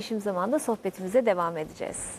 Değişim zamanında sohbetimize devam edeceğiz.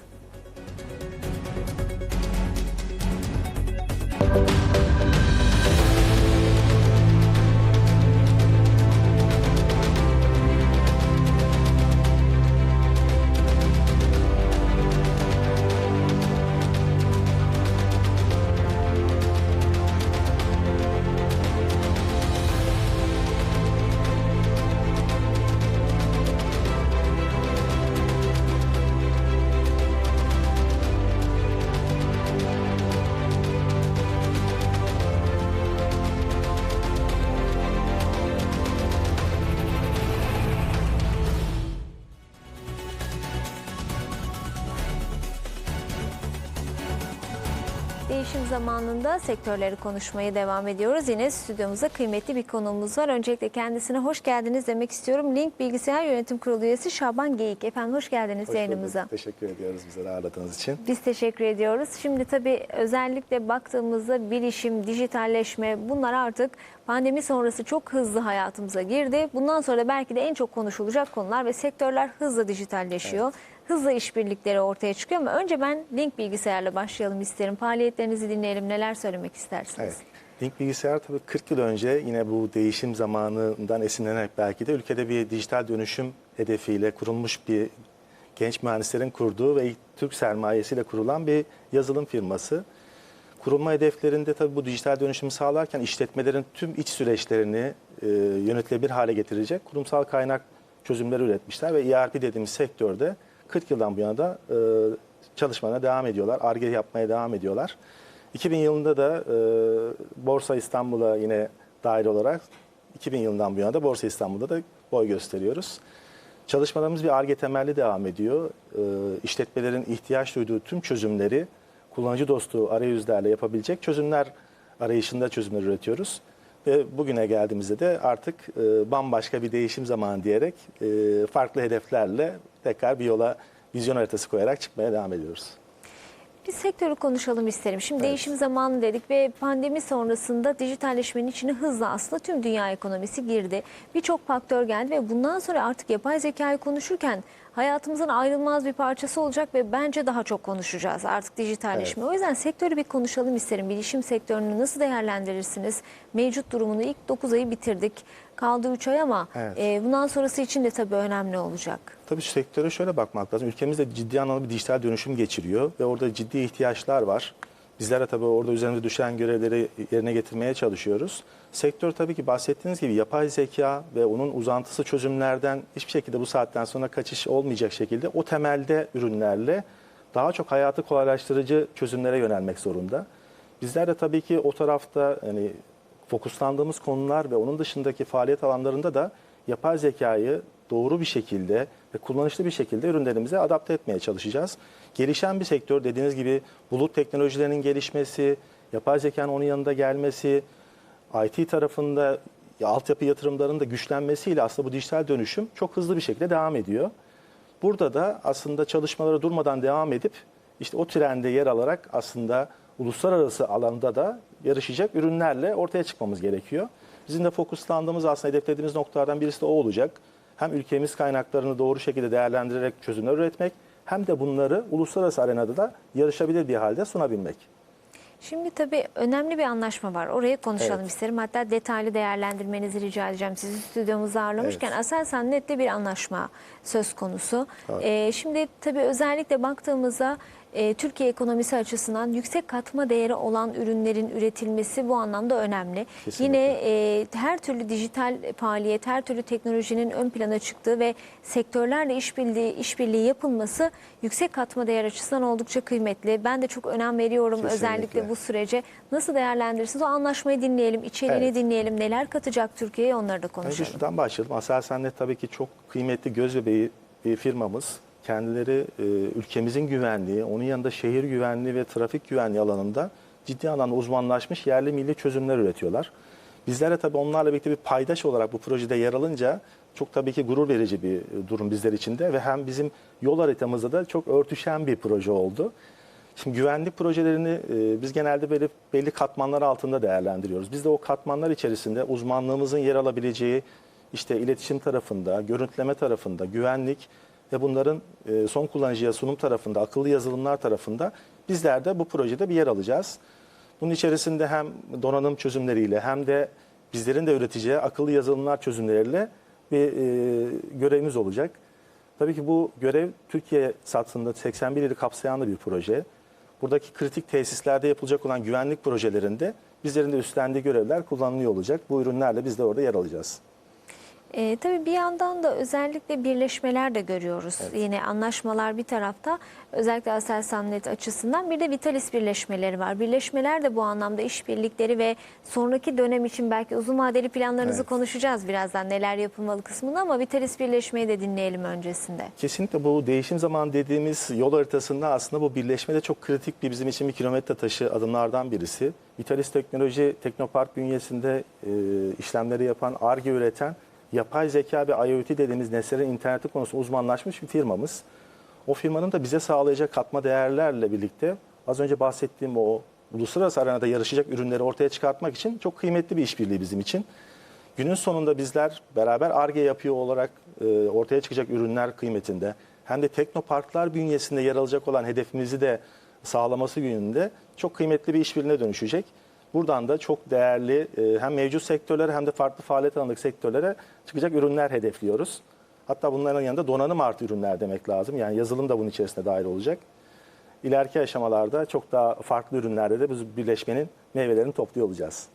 Değişim zamanında sektörleri konuşmaya devam ediyoruz. Yine stüdyomuzda kıymetli bir konuğumuz var. Öncelikle kendisine hoş geldiniz demek istiyorum. Link Bilgisayar Yönetim Kurulu üyesi Şaban Geyik. Efendim hoş geldiniz Hoş yayınımıza. bulduk. Teşekkür ediyoruz bizi ağırladığınız için. Biz teşekkür ediyoruz. Şimdi tabii özellikle baktığımızda bilişim, dijitalleşme bunlar artık pandemi sonrası çok hızlı hayatımıza girdi. Bundan sonra belki de en çok konuşulacak konular ve sektörler hızla dijitalleşiyor. Hızla işbirlikleri ortaya çıkıyor ama önce ben Link Bilgisayar'la başlayalım isterim. Faaliyetlerinizi dinleyelim. Neler söylemek istersiniz? Evet. Link Bilgisayar tabii 40 yıl önce yine bu değişim zamanından esinlenerek belki de ülkede bir dijital dönüşüm hedefiyle kurulmuş bir genç mühendislerin kurduğu ve Türk sermayesiyle kurulan bir yazılım firması. Kurulma hedeflerinde tabii bu dijital dönüşümü sağlarken işletmelerin tüm iç süreçlerini e, yönetilebilir hale getirecek kurumsal kaynak çözümleri üretmişler ve ERP dediğimiz sektörde 40 yıldan bu yana da e, çalışmana devam ediyorlar. ARGE yapmaya devam ediyorlar. 2000 yılında da e, Borsa İstanbul'a yine dahil olarak 2000 yılından bu yana da Borsa İstanbul'da da boy gösteriyoruz. Çalışmalarımız bir ARGE temelli devam ediyor. E, işletmelerin ihtiyaç duyduğu tüm çözümleri kullanıcı dostu arayüzlerle yapabilecek çözümler arayışında çözümler üretiyoruz. Ve bugüne geldiğimizde de artık e, bambaşka bir değişim zamanı diyerek e, farklı hedeflerle tekrar bir yola vizyon haritası koyarak çıkmaya devam ediyoruz. Bir sektörü konuşalım isterim. Şimdi değişim zamanı dedik ve pandemi sonrasında dijitalleşmenin içine hızla aslında tüm dünya ekonomisi girdi. Birçok faktör geldi ve bundan sonra artık yapay zekayı konuşurken hayatımızın ayrılmaz bir parçası olacak ve bence daha çok konuşacağız artık dijitalleşme. O yüzden sektörü bir konuşalım isterim. Bilişim sektörünü nasıl değerlendirirsiniz? Mevcut durumunu ilk 9 ayı bitirdik. Kaldı 3 ay ama Evet. e, bundan sonrası için de tabii önemli olacak. Tabii sektöre şöyle bakmak lazım. Ülkemizde ciddi anlamda bir dijital dönüşüm geçiriyor ve orada ciddi ihtiyaçlar var. Bizler de tabii orada üzerimize düşen görevleri yerine getirmeye çalışıyoruz. Sektör tabii ki bahsettiğiniz gibi yapay zeka ve onun uzantısı çözümlerden hiçbir şekilde bu saatten sonra kaçış olmayacak şekilde o temelde ürünlerle daha çok hayatı kolaylaştırıcı çözümlere yönelmek zorunda. Bizler de tabii ki o tarafta hani fokuslandığımız konular ve onun dışındaki faaliyet alanlarında da yapay zekayı doğru bir şekilde ve kullanışlı bir şekilde ürünlerimize adapte etmeye çalışacağız. Gelişen bir sektör dediğiniz gibi bulut teknolojilerinin gelişmesi, yapay zekanın onun yanında gelmesi, IT tarafında ya, altyapı yatırımlarının da güçlenmesiyle aslında bu dijital dönüşüm çok hızlı bir şekilde devam ediyor. Burada da aslında çalışmalara durmadan devam edip işte o trende yer alarak aslında uluslararası alanda da yarışacak ürünlerle ortaya çıkmamız gerekiyor. Bizim de fokuslandığımız aslında hedeflediğimiz noktalardan birisi de o olacak. Hem ülkemiz kaynaklarını doğru şekilde değerlendirerek çözümler üretmek hem de bunları uluslararası arenada da yarışabilir bir halde sunabilmek. Şimdi tabii önemli bir anlaşma var. Oraya konuşalım Evet. isterim. Hatta detaylı değerlendirmenizi rica edeceğim. Sizi stüdyomuzda ağırlamışken Evet. Aselsan Net'te bir anlaşma söz konusu. Evet. Ee, şimdi tabii özellikle baktığımızda e, Türkiye ekonomisi açısından yüksek katma değeri olan ürünlerin üretilmesi bu anlamda önemli. Kesinlikle. Yine e, her türlü dijital faaliyet, her türlü teknolojinin ön plana çıktığı ve sektörlerle işbirliği, işbirliği yapılması yüksek katma değer açısından oldukça kıymetli. Ben de çok önem veriyorum Kesinlikle. özellikle bu sürece. Nasıl değerlendirirsiniz? O anlaşmayı dinleyelim, içeriğini Evet. dinleyelim. Neler katacak Türkiye'ye onları da Önce konuşalım. şuradan başlayalım. Aselsan Net tabii ki çok kıymetli göz bebeği bir firmamız. Kendileri e, ülkemizin güvenliği, onun yanında şehir güvenliği ve trafik güvenliği alanında ciddi anlamda uzmanlaşmış yerli milli çözümler üretiyorlar. Bizler de tabii onlarla birlikte bir paydaş olarak bu projede yer alınca çok tabii ki gurur verici bir e, durum bizler için de ve hem bizim yol haritamızda da çok örtüşen bir proje oldu. Şimdi güvenlik projelerini e, biz genelde böyle belli katmanlar altında değerlendiriyoruz. Biz de o katmanlar içerisinde uzmanlığımızın yer alabileceği işte iletişim tarafında, görüntüleme tarafında, güvenlik ve bunların e, son kullanıcıya sunum tarafında, akıllı yazılımlar tarafında bizler de bu projede bir yer alacağız. Bunun içerisinde hem donanım çözümleriyle hem de bizlerin de üreteceği akıllı yazılımlar çözümleriyle bir e, görevimiz olacak. Tabii ki bu görev Türkiye satında 81 ili kapsayan da bir proje. Buradaki kritik tesislerde yapılacak olan güvenlik projelerinde bizlerin de üstlendiği görevler kullanılıyor olacak. Bu ürünlerle biz de orada yer alacağız. E, tabii bir yandan da özellikle birleşmeler de görüyoruz. Yine anlaşmalar bir tarafta özellikle Aselsan.net açısından bir de Vitalis birleşmeleri var. Birleşmeler de bu anlamda işbirlikleri ve sonraki dönem için belki uzun vadeli planlarınızı Evet. konuşacağız birazdan neler yapılmalı kısmını ama Vitalis birleşmeyi de dinleyelim öncesinde. Kesinlikle bu değişim zaman dediğimiz yol haritasında aslında bu birleşme de çok kritik bir bizim için bir kilometre taşı adımlardan birisi. Vitalis Teknoloji Teknopark bünyesinde e, işlemleri yapan, ARGE üreten, yapay zeka ve IoT dediğimiz nesnelerin interneti konusunda uzmanlaşmış bir firmamız. O firmanın da bize sağlayacak katma değerlerle birlikte az önce bahsettiğim o uluslararası arenada yarışacak ürünleri ortaya çıkartmak için çok kıymetli bir işbirliği bizim için. Günün sonunda bizler beraber ARGE yapıyor olarak e, ortaya çıkacak ürünler kıymetinde hem de teknoparklar bünyesinde yer alacak olan hedefimizi de sağlaması yönünde çok kıymetli bir işbirliğine dönüşecek. Buradan da çok değerli e, hem mevcut sektörlere hem de farklı faaliyet alanındaki sektörlere çıkacak ürünler hedefliyoruz. Hatta bunların yanında donanım artı ürünler demek lazım. Yani yazılım da bunun içerisinde dahil olacak. İleriki aşamalarda çok daha farklı ürünlerde de biz birleşmenin meyvelerini topluyor olacağız.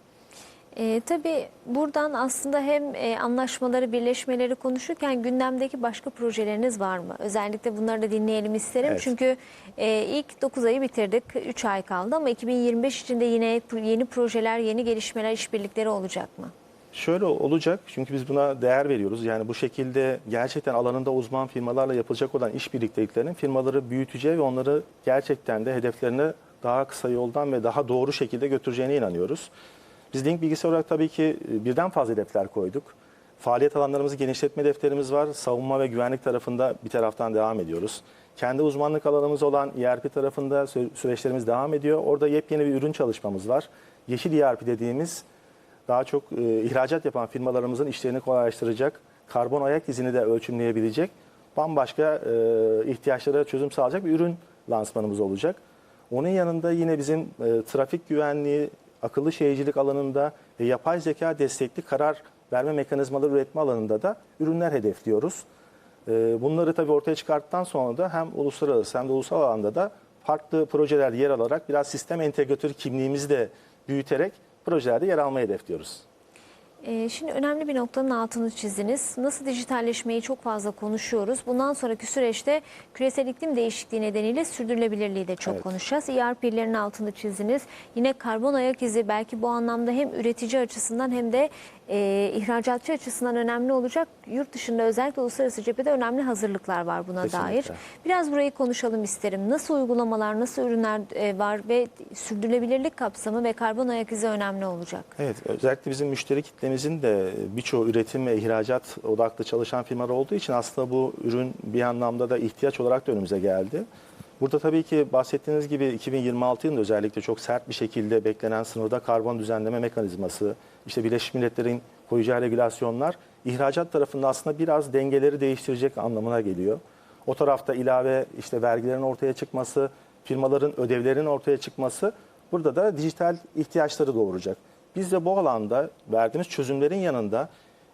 E, tabii buradan aslında hem e, anlaşmaları, birleşmeleri konuşurken gündemdeki başka projeleriniz var mı? Özellikle bunları da dinleyelim isterim. Evet. Çünkü e, ilk 9 ayı bitirdik, 3 ay kaldı ama 2025 için de yine yeni projeler, yeni gelişmeler, işbirlikleri olacak mı? Şöyle olacak çünkü biz buna değer veriyoruz. Yani bu şekilde gerçekten alanında uzman firmalarla yapılacak olan iş birlikteliklerinin firmaları büyüteceği ve onları gerçekten de hedeflerine daha kısa yoldan ve daha doğru şekilde götüreceğine inanıyoruz. Biz Link Bilgisayar olarak tabii ki e, birden fazla hedefler koyduk. Faaliyet alanlarımızı genişletme hedeflerimiz var. Savunma ve güvenlik tarafında bir taraftan devam ediyoruz. Kendi uzmanlık alanımız olan ERP tarafında sü- süreçlerimiz devam ediyor. Orada yepyeni bir ürün çalışmamız var. Yeşil ERP dediğimiz daha çok e, ihracat yapan firmalarımızın işlerini kolaylaştıracak, karbon ayak izini de ölçümleyebilecek, bambaşka e, ihtiyaçlara çözüm sağlayacak bir ürün lansmanımız olacak. Onun yanında yine bizim e, trafik güvenliği, akıllı şehircilik alanında ve yapay zeka destekli karar verme mekanizmaları üretme alanında da ürünler hedefliyoruz. E, bunları tabii ortaya çıkarttıktan sonra da hem uluslararası hem de ulusal alanda da farklı projeler yer alarak biraz sistem entegratörü kimliğimizi de büyüterek projelerde yer almayı hedefliyoruz. Ee, Şimdi önemli bir noktanın altını çizdiniz. Nasıl dijitalleşmeyi çok fazla konuşuyoruz. Bundan sonraki süreçte küresel iklim değişikliği nedeniyle sürdürülebilirliği de çok Evet. konuşacağız. ERP'lerin altını çizdiniz. Yine karbon ayak izi belki bu anlamda hem üretici açısından hem de e, ihracatçı açısından önemli olacak. Yurt dışında özellikle uluslararası cephede önemli hazırlıklar var buna Kesinlikle. dair. Biraz burayı konuşalım isterim. Nasıl uygulamalar, nasıl ürünler e, var ve sürdürülebilirlik kapsamı ve karbon ayak izi önemli olacak. Evet, özellikle bizim müşteri kitlemizin de birçoğu üretim ve ihracat odaklı çalışan firmalar olduğu için aslında bu ürün bir anlamda da ihtiyaç olarak da önümüze geldi. Burada tabii ki bahsettiğiniz gibi 2026 yılında özellikle çok sert bir şekilde beklenen sınırda karbon düzenleme mekanizması, işte Birleşmiş Milletler'in koyacağı regülasyonlar ihracat tarafında aslında biraz dengeleri değiştirecek anlamına geliyor. O tarafta ilave işte vergilerin ortaya çıkması, firmaların ödevlerinin ortaya çıkması burada da dijital ihtiyaçları doğuracak. Biz de bu alanda verdiğimiz çözümlerin yanında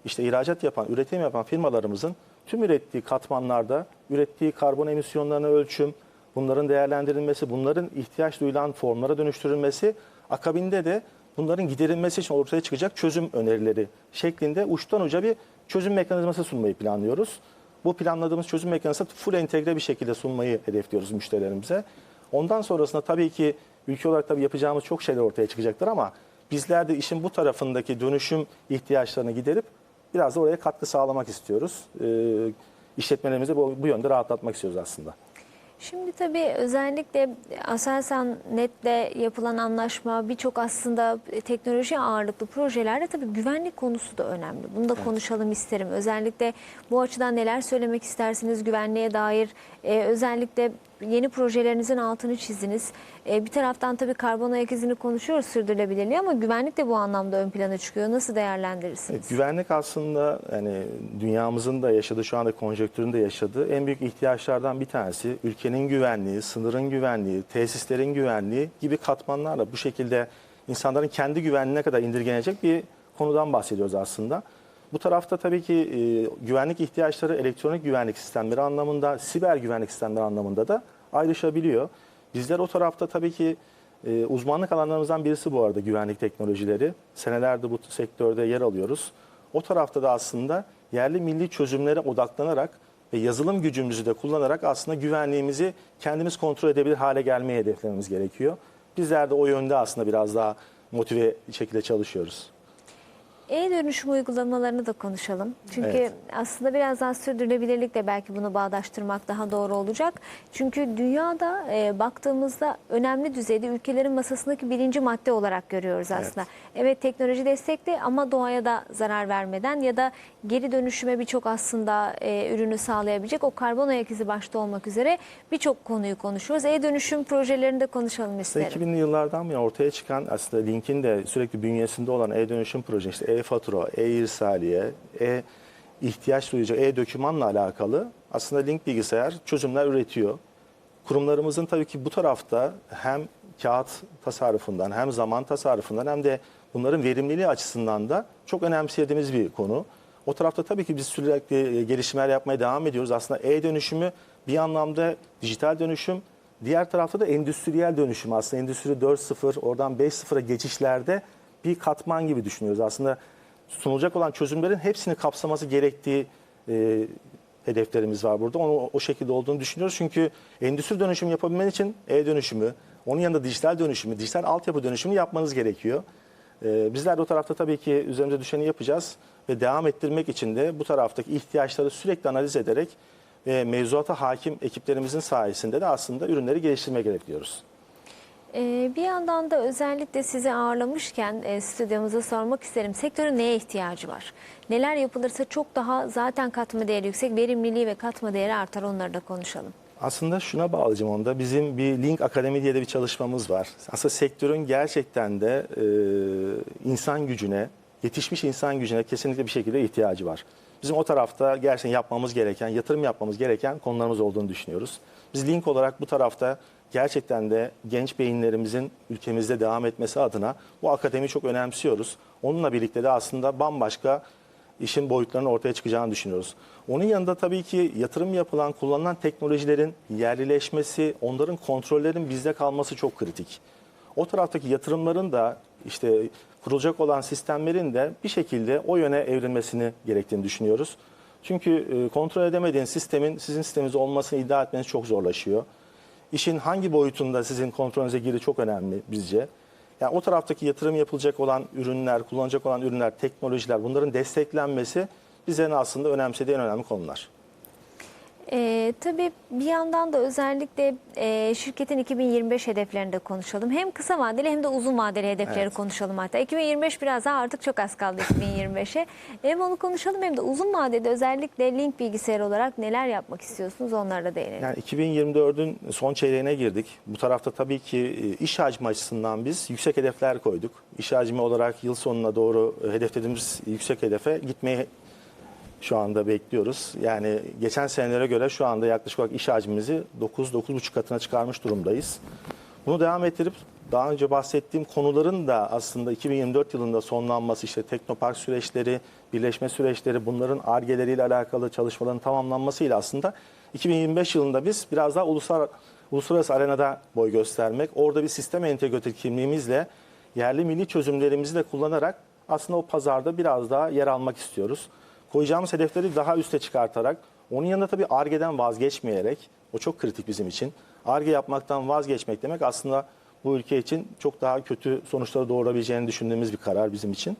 işte ihracat yapan, üretim yapan firmalarımızın tüm ürettiği katmanlarda ürettiği karbon emisyonlarını ölçüm, bunların değerlendirilmesi, bunların ihtiyaç duyulan formlara dönüştürülmesi, akabinde de bunların giderilmesi için ortaya çıkacak çözüm önerileri şeklinde uçtan uca bir çözüm mekanizması sunmayı planlıyoruz. Bu planladığımız çözüm mekanizması full entegre bir şekilde sunmayı hedefliyoruz müşterilerimize. Ondan sonrasında tabii ki ülke olarak tabii yapacağımız çok şeyler ortaya çıkacaktır ama bizler de işin bu tarafındaki dönüşüm ihtiyaçlarını giderip biraz da oraya katkı sağlamak istiyoruz. Ee, işletmelerimizi bu, bu yönde rahatlatmak istiyoruz aslında. Şimdi tabii özellikle Aselsan Net'le yapılan anlaşma birçok aslında teknoloji ağırlıklı projelerde tabii güvenlik konusu da önemli. Bunu da konuşalım isterim. Özellikle bu açıdan neler söylemek istersiniz güvenliğe dair? Ee, özellikle yeni projelerinizin altını çizdiniz. E, bir taraftan tabii karbon ayak izini konuşuyoruz sürdürülebilirliği ama güvenlik de bu anlamda ön plana çıkıyor. Nasıl değerlendirirsiniz? Evet, güvenlik aslında yani dünyamızın da yaşadığı şu anda konjonktürün de yaşadığı en büyük ihtiyaçlardan bir tanesi. Ülkenin güvenliği, sınırın güvenliği, tesislerin güvenliği gibi katmanlarla bu şekilde insanların kendi güvenliğine kadar indirgenecek bir konudan bahsediyoruz aslında. Bu tarafta tabii ki e, güvenlik ihtiyaçları elektronik güvenlik sistemleri anlamında, siber güvenlik sistemleri anlamında da ayrışabiliyor. Bizler o tarafta tabii ki e, uzmanlık alanlarımızdan birisi bu arada güvenlik teknolojileri. Senelerdir bu sektörde yer alıyoruz. O tarafta da aslında yerli milli çözümlere odaklanarak ve yazılım gücümüzü de kullanarak aslında güvenliğimizi kendimiz kontrol edebilir hale gelmeyi hedeflememiz gerekiyor. Bizler de o yönde aslında biraz daha motive şekilde çalışıyoruz. E-dönüşüm uygulamalarını da konuşalım. Çünkü Evet. aslında biraz daha sürdürülebilirlikle belki bunu bağdaştırmak daha doğru olacak. Çünkü dünyada e, baktığımızda önemli düzeyde ülkelerin masasındaki birinci madde olarak görüyoruz aslında. Evet, teknoloji destekli ama doğaya da zarar vermeden ya da geri dönüşüme birçok aslında e, ürünü sağlayabilecek o karbon ayak izi başta olmak üzere birçok konuyu konuşuyoruz. E-dönüşüm projelerini de konuşalım isterim. 2000'li yıllardan beri ortaya çıkan aslında Link'in de sürekli bünyesinde olan e-dönüşüm projesi, işte e-fatura, e-irsaliye, e-ihtiyaç duyacak e-dökümanla alakalı aslında Link bilgisayar çözümler üretiyor. Kurumlarımızın tabii ki bu tarafta hem kağıt tasarrufundan hem zaman tasarrufundan hem de bunların verimliliği açısından da çok önemsediğimiz bir konu. O tarafta tabii ki biz sürekli gelişmeler yapmaya devam ediyoruz. Aslında e-dönüşümü bir anlamda dijital dönüşüm, diğer tarafta da endüstriyel dönüşüm. Aslında Endüstri 4.0, oradan 5.0'a geçişlerde bir katman gibi düşünüyoruz. Aslında sunulacak olan çözümlerin hepsini kapsaması gerektiği e, hedeflerimiz var burada. Onu o şekilde olduğunu düşünüyoruz. Çünkü endüstri dönüşümü yapabilmen için e-dönüşümü, onun yanında dijital dönüşümü, dijital altyapı dönüşümünü yapmanız gerekiyor. Ee, bizler de o tarafta tabii ki üzerimize düşeni yapacağız ve devam ettirmek için de bu taraftaki ihtiyaçları sürekli analiz ederek ve mevzuata hakim ekiplerimizin sayesinde de aslında ürünleri geliştirmeye gerekiyoruz. Ee, bir yandan da özellikle sizi ağırlamışken e, stüdyomuza sormak isterim. Sektörün neye ihtiyacı var? Neler yapılırsa çok daha zaten katma değeri yüksek, verimliliği ve katma değeri artar onları da konuşalım. Aslında şuna bağlayacağım onda. Bizim bir Link Akademi diye de bir çalışmamız var. Aslında sektörün gerçekten de e, insan gücüne, yetişmiş insan gücüne kesinlikle bir şekilde ihtiyacı var. Bizim o tarafta gerçekten yapmamız gereken, yatırım yapmamız gereken konularımız olduğunu düşünüyoruz. Biz Link olarak bu tarafta gerçekten de genç beyinlerimizin ülkemizde devam etmesi adına bu akademiyi çok önemsiyoruz. Onunla birlikte de aslında bambaşka işin boyutlarının ortaya çıkacağını düşünüyoruz. Onun yanında tabii ki yatırım yapılan, kullanılan teknolojilerin yerlileşmesi, onların kontrollerin bizde kalması çok kritik. O taraftaki yatırımların da işte kurulacak olan sistemlerin de bir şekilde o yöne evrilmesini gerektiğini düşünüyoruz. Çünkü e, kontrol edemediğin sistemin sizin sisteminizde olmasını iddia etmeniz çok zorlaşıyor. İşin hangi boyutunda sizin kontrolünüze girdiği çok önemli bizce. Yani o taraftaki yatırım yapılacak olan ürünler, kullanacak olan ürünler, teknolojiler bunların desteklenmesi bizlerin aslında önemsediği en önemli konular. Ee, tabii bir yandan da özellikle e, şirketin 2025 hedeflerini de konuşalım. Hem kısa vadeli hem de uzun vadeli hedefleri Evet. konuşalım hatta. 2025 biraz daha artık çok az kaldı 2025'e. hem onu konuşalım hem de uzun vadede özellikle Link bilgisayar olarak neler yapmak istiyorsunuz onlara değinelim. Yani 2024'ün son çeyreğine girdik. Bu tarafta tabii ki e, iş hacmi açısından biz yüksek hedefler koyduk. İş hacmi olarak yıl sonuna doğru e, hedeflediğimiz yüksek hedefe gitmeyi şu anda bekliyoruz. Yani geçen senelere göre şu anda yaklaşık olarak iş hacmimizi 9-9,5 katına çıkarmış durumdayız. Bunu devam ettirip daha önce bahsettiğim konuların da aslında 2024 yılında sonlanması işte teknopark süreçleri, birleşme süreçleri bunların argeleriyle alakalı çalışmaların tamamlanmasıyla aslında 2025 yılında biz biraz daha ulusal, uluslararası arenada boy göstermek, orada bir sistem entegratör kimliğimizle yerli milli çözümlerimizi de kullanarak aslında o pazarda biraz daha yer almak istiyoruz. Koyacağımız hedefleri daha üste çıkartarak, onun yanında tabii ARGE'den vazgeçmeyerek, o çok kritik bizim için. ARGE yapmaktan vazgeçmek demek aslında bu ülke için çok daha kötü sonuçları doğurabileceğini düşündüğümüz bir karar bizim için.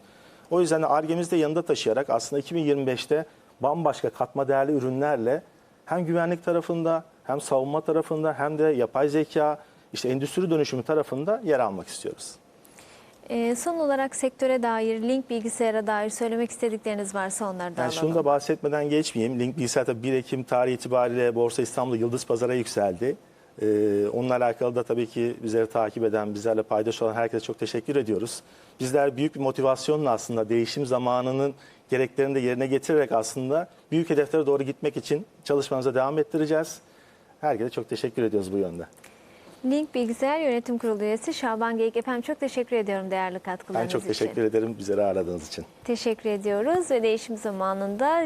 O yüzden de ARGE'mizi de yanında taşıyarak aslında 2025'te bambaşka katma değerli ürünlerle hem güvenlik tarafında hem savunma tarafında hem de yapay zeka, işte endüstri dönüşümü tarafında yer almak istiyoruz. Ee, son olarak sektöre dair, Link bilgisayara dair söylemek istedikleriniz varsa onları da Yani alalım. şunu da bahsetmeden geçmeyeyim. Link Bilgisayar tabii 1 Ekim tarihi itibariyle Borsa İstanbul'da Yıldız Pazar'a yükseldi. Ee, onunla alakalı da tabii ki bizleri takip eden, bizlerle paydaş olan herkese çok teşekkür ediyoruz. Bizler büyük bir motivasyonla aslında değişim zamanının gereklerini de yerine getirerek aslında büyük hedeflere doğru gitmek için çalışmamıza devam ettireceğiz. Herkese çok teşekkür ediyoruz bu yönde. Link Bilgisayar Yönetim Kurulu üyesi Şaban Geyik. Efendim çok teşekkür ediyorum değerli Ben katkılarınız çok için. teşekkür ederim bizleri aradığınız için. Teşekkür ediyoruz ve değişim zamanında